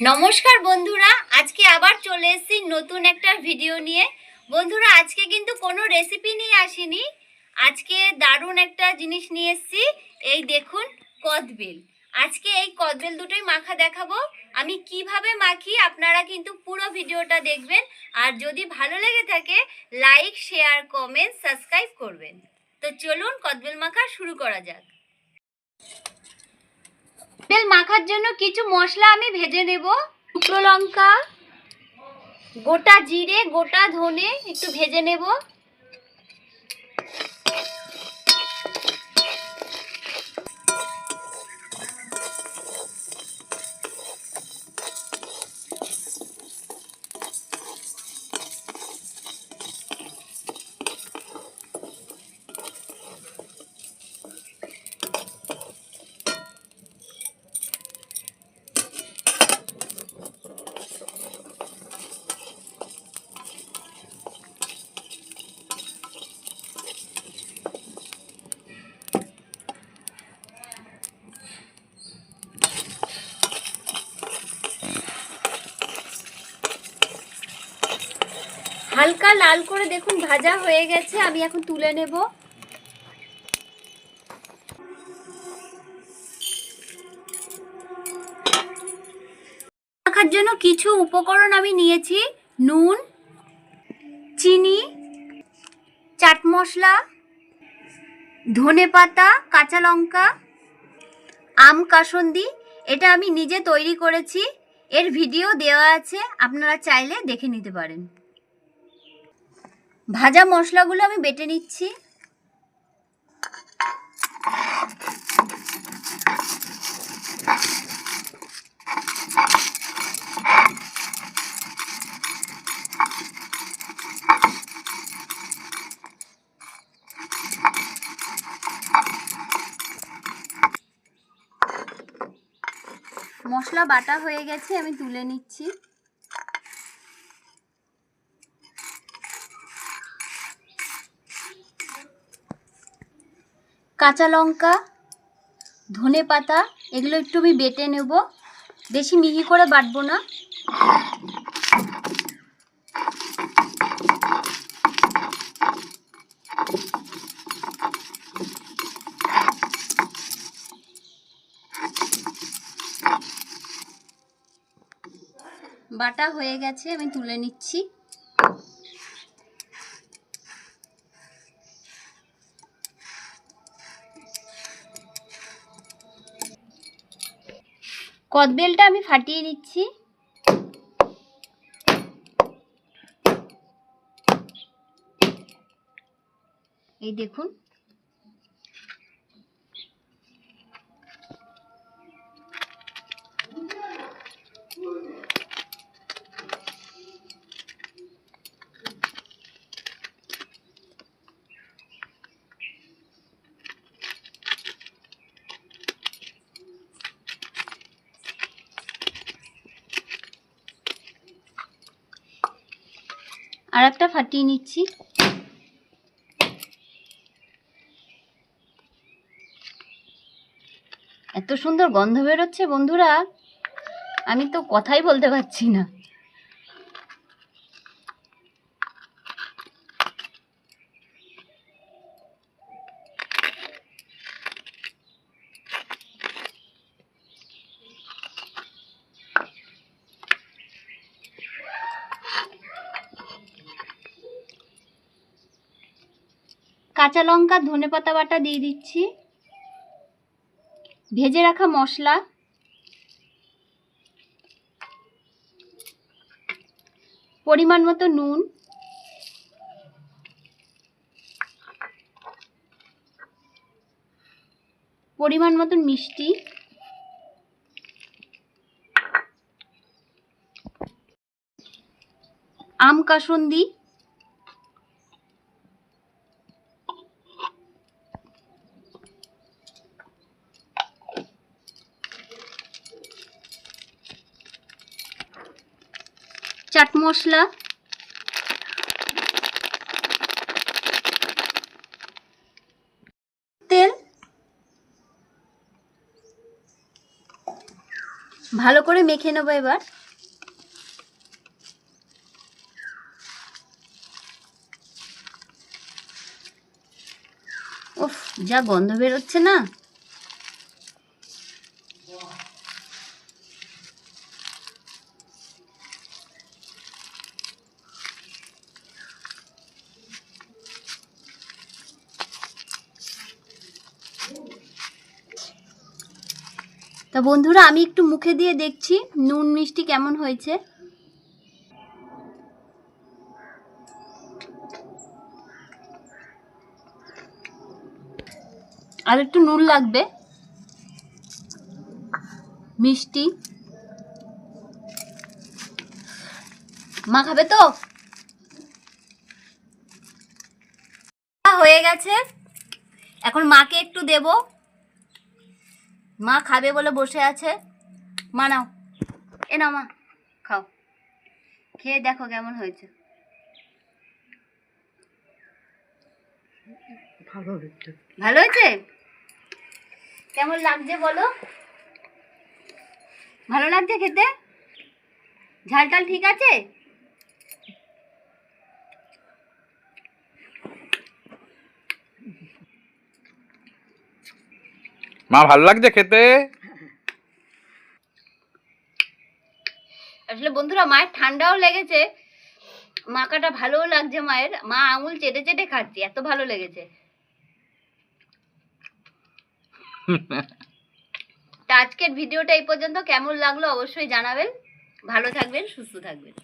নমস্কার বন্ধুরা, আজকে আবার চলে এসেছি নতুন একটা ভিডিও নিয়ে। বন্ধুরা, আজকে কিন্তু কোনো রেসিপি নিয়ে আসিনি। আজকে দারুণ একটা জিনিস নিয়ে এসেছি, এই দেখুন, কদবেল। আজকে এই কদবেল দুটোই মাখা দেখাবো। আমি কীভাবে মাখি আপনারা কিন্তু পুরো ভিডিওটা দেখবেন। আর যদি ভালো লেগে থাকে লাইক শেয়ার কমেন্ট সাবস্ক্রাইব করবেন। তো চলুন, কদবেল মাখা শুরু করা যাক। তেল মাখার জন্য কিছু মশলা আমি ভেজে নেব। শুকনো লঙ্কা, গোটা জিরে, গোটা ধনে একটু ভেজে নেব। হালকা লাল করে দেখুন, ভাজা হয়ে গেছে, আমি এখন তুলে নেব। রাখার জন্য কিছু উপকরণ আমি নিয়েছি, নুন, চিনি, চাট মশলা, ধনে পাতা, কাঁচা লঙ্কা, আম কাসন্দি, এটা আমি নিজে তৈরি করেছি, এর ভিডিও দেওয়া আছে, আপনারা চাইলে দেখে নিতে পারেন। ভাজা মশলাগুলো আমি বেটে নিচ্ছি। মশলা বাটা হয়ে গেছে আমি তুলে নিচ্ছি। কাঁচা লঙ্কা, ধনে পাতা, এগুলো একটু আমি বেটে নেব। বেশি মিহি করে বাটবো না। বাটা হয়ে গেছে, আমি তুলে নিচ্ছি। কদবেলটা আমি ফাটিয়ে নিচ্ছি এই দেখুন আর একটা ফাটিয়ে নিচ্ছি। এত সুন্দর গন্ধ বেরোচ্ছে বন্ধুরা। আমি তো কথাই বলতে পারছি না। কাঁচা লঙ্কা, ধনে পাতা বাটা দিয়ে দিচ্ছি। ভেজে রাখা মশলা। পরিমাণ মতো নুন। পরিমাণ মতন মিষ্টি। আম কাসন্দি চাট মশলা। তেল। ভালো করে মেখে নেব এবার। উফ যা গন্ধ বেরোচ্ছে না। তা বন্ধুরা, আমি একটু মুখে দিয়ে দেখছি, নুন মিষ্টি কেমন হয়েছে? আর একটু নুন লাগবে। মিষ্টি। মা খাবে তো? হয়ে গেছে। এখন মাকে একটু দেব। মা খাবে বলে বসে আছে। মা নাও। এ নাও মা খাও। খেয়ে দেখো কেমন হয়েছে। ভালো হয়েছে। কেমন লাগছে বলো? ভালো লাগছে খেতে? ঝাল টাল ঠিক আছে? মা, ভালো লাগছে খেতে? আসলে বন্ধুরা, মায়ের ঠান্ডাও লেগেছে। মাখাটা ভালোও লাগছে মায়ের। মা আঙুল চেটে চেটে খাচ্ছে, এত ভালো লেগেছে। আজকের ভিডিওটা এই পর্যন্ত। কেমন লাগল অবশ্যই জানাবেন। ভালো থাকবেন, সুস্থ থাকবেন।